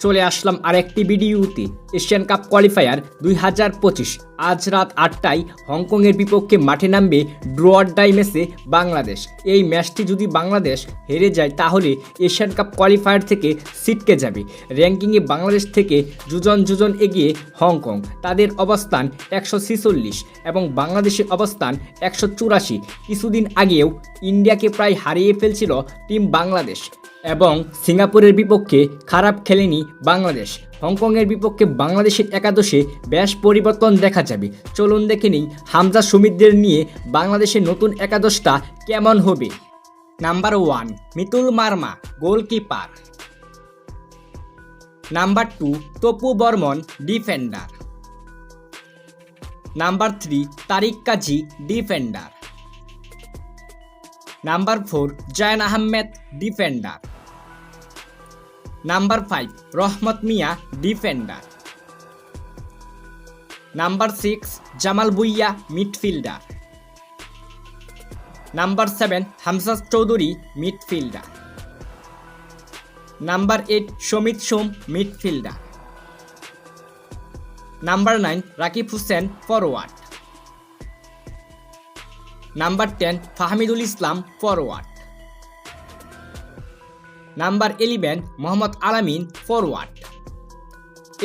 চলে আসলাম আরেকটি ভিডিওতে এশিয়ান কাপ কোয়ালিফায়ার দুই হাজার পঁচিশ। আজ রাত আটটায় হংকংয়ের বিপক্ষে মাঠে নামবে ড্রয়ার ডাই ম্যাচে বাংলাদেশ। এই ম্যাচটি যদি বাংলাদেশ হেরে যায়, তাহলে এশিয়ান কাপ কোয়ালিফায়ার থেকে ছিটকে যাবে। র্যাঙ্কিংয়ে বাংলাদেশ থেকে যুজন যুজন এগিয়ে হংকং। তাদের অবস্থান একশো ছিচল্লিশ এবং বাংলাদেশের অবস্থান একশো চুরাশি। কিছুদিন আগেও ইন্ডিয়াকে প্রায় হারিয়ে ফেলছিল টিম বাংলাদেশ এবং সিঙ্গাপুরের বিপক্ষে খারাপ খেলেনি বাংলাদেশ। হংকংয়ের বিপক্ষে বাংলাদেশের একাদশে বেশ পরিবর্তন দেখা যাবে। চলুন দেখে নিই হামজা সুমিতদের নিয়ে বাংলাদেশের নতুন একাদশটা কেমন হবে। Number one, Mitul Marma, goalkeeper. Number two, Topu Barman, defender. Number three, Tariq Kazi, defender. Number four, Zayan Ahmed, defender. Number five Rahmat Mia defender number six Jamal Bhuiyan midfielder number seven Hamza Choudhury midfielder number eight Shamit Shome midfielder number nine Rakib Hossain forward number ten Fahmidul Islam forward number eleven Mohammad Alamin forward.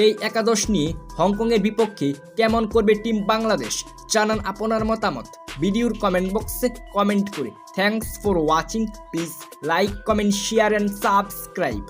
এই একাদশ নিয়ে হংকংয়ের বিপক্ষে কেমন করবে team Bangladesh? জানান আপনার মতামত। ভিডিওর কমেন্ট বক্সে কমেন্ট করে thanks for watching please like comment share and subscribe